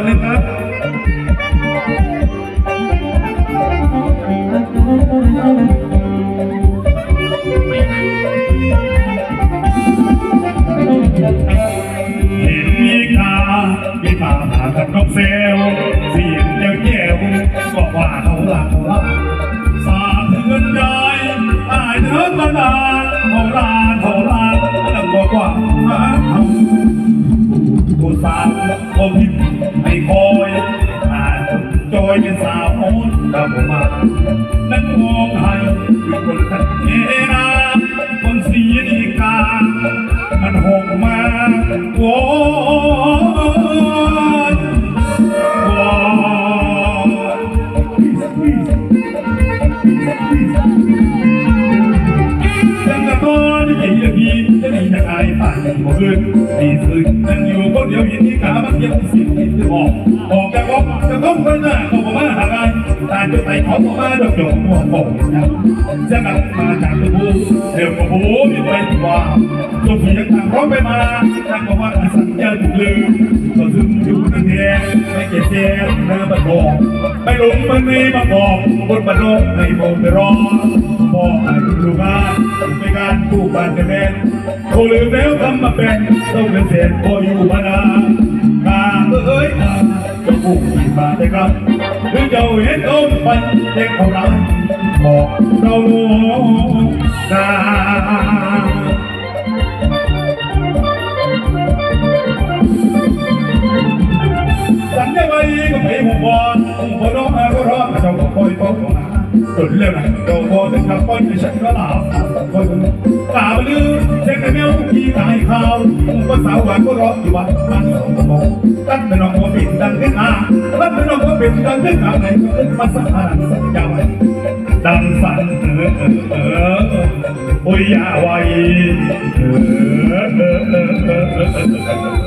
นนึงครับเห็นมีกามีตาหากับนกเซลเสียงเจียวเจียวบอกว่าเขาหลักเขาลับสาดเงินใจอายเถิดมานานเขาลาเขาล จจอยเป็นสาวโอนดำมานั้นมองให้คือคนทันเทนาคนสีดีกามันหงมาโว้ยโว้ยจังกะตอนที่เยี่ยพีจดีจะอายผ่านบ่คืนดีสึกนั่งอยู่ เดียวเห็นที่ขามันเดียวสียงที่ออกออกจากอกจะต้องไปหน้าก็บอกว่าหาไรตาจะไปขอบอกว่าดอกดอกหัวผมจะกลับมาจากตะบูเดี๋ยวกับบูมีไปว่าตัวผียังทางร้องไปมาทางบอกว่าสัญญาถูกลืมก็ซึม เก็บเจ็บเนื้อบัดบอกไม่หลงมันไม่มาบอกบนบัดโลกในโมไปรอบอกให้ดูงานในการกู้บ้านจะเป็นโคลืมแล้วทำมาเป็นต้องเป็นเศษพออยู่มานานข้าเอ้ยข้าจะกู้ที่บาได้ครับหรือเจ้าเห็นเขาไปเด็กเขารักบอกเราโน้นา สัญญาไว้ก็ไม่หมู่บอลพอน้องมาก็ร้อดเจ้าก็คอยต้องมาจนเรื่องนั้นเจ้าพอจะทำป้อนให้ฉันก็ลาคนกล่าวลือเช็คแต่แมวที่ตายข่าวก็สาวหวานก็ร้องอยู่บ้านมันสองโมงตั้งแต่น้องก็เปิดดังขึ้นมาตั้งแต่น้องก็เปิดดังขึ้นมาไหนก็ขึ้นมาสักการสัญญาไว้ดังสั่นเออเออเออโอ้ยอย่าไว้เออเออเออเออเออ